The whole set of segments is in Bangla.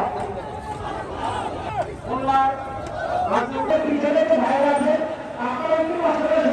আমরা খুলনার রাজনৈতিক বিচারে যে ভাইয়ের আছে আপনারা একটু পাশাপাশি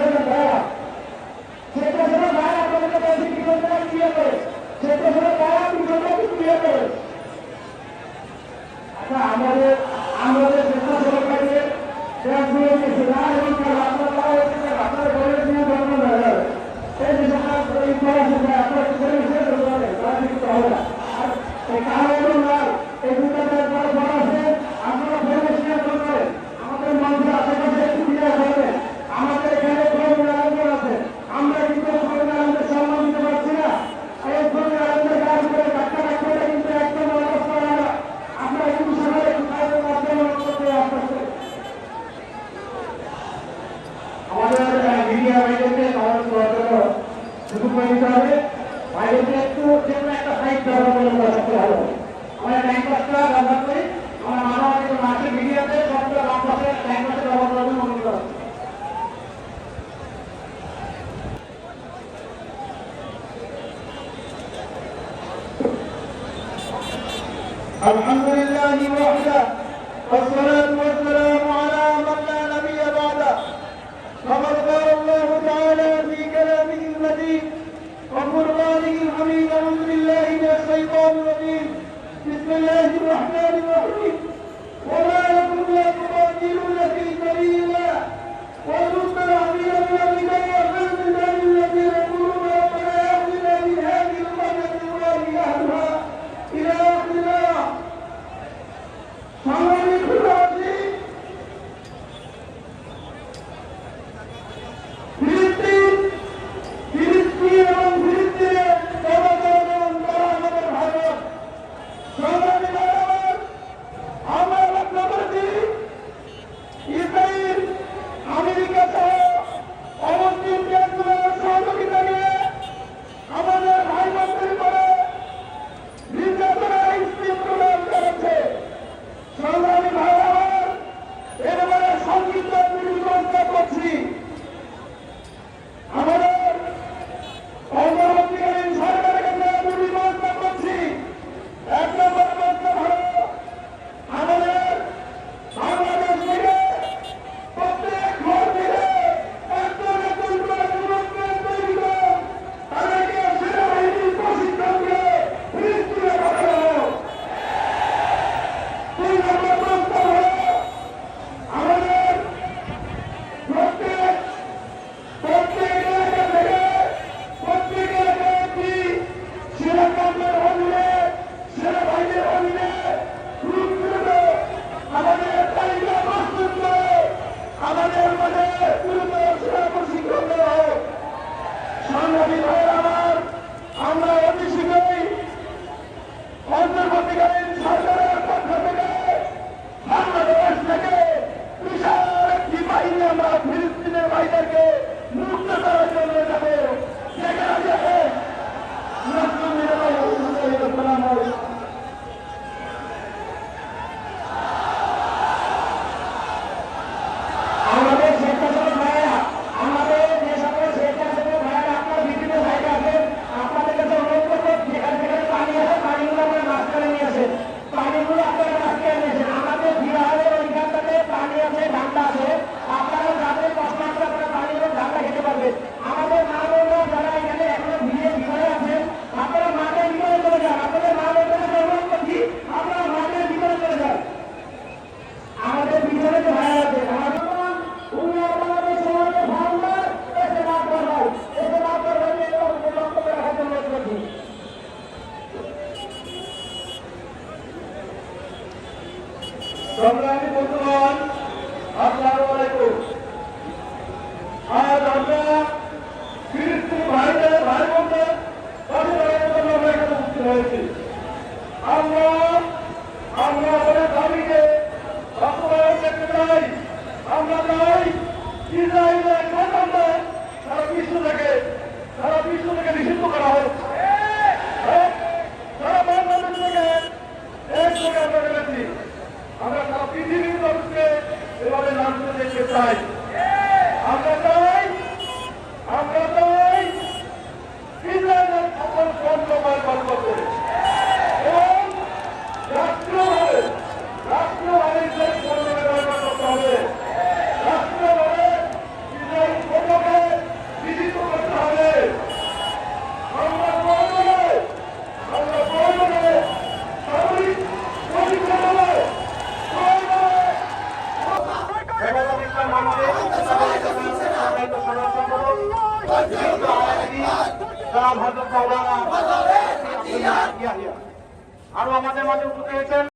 মিডিয়া একটা সাইট ব্যবহার الحمد لله وحده والصلاة والسلام خبر الله تعالى আমরা আমরা আমাদের আমরা তাই ইসরায়েলের গণতন্ত্রে সারা বিশ্ব থেকে সারা বিশ্ব থেকে নিষিদ্ধ করা হোক আমরা নেমেছি আমরা সারা পৃথিবীর মানুষকে এভাবে নামতে দেখতে চাই আমরা সকল বন্ধ বন্ধ করতে আরও আমাদের মাঝে উপস্থিত হয়েছেন।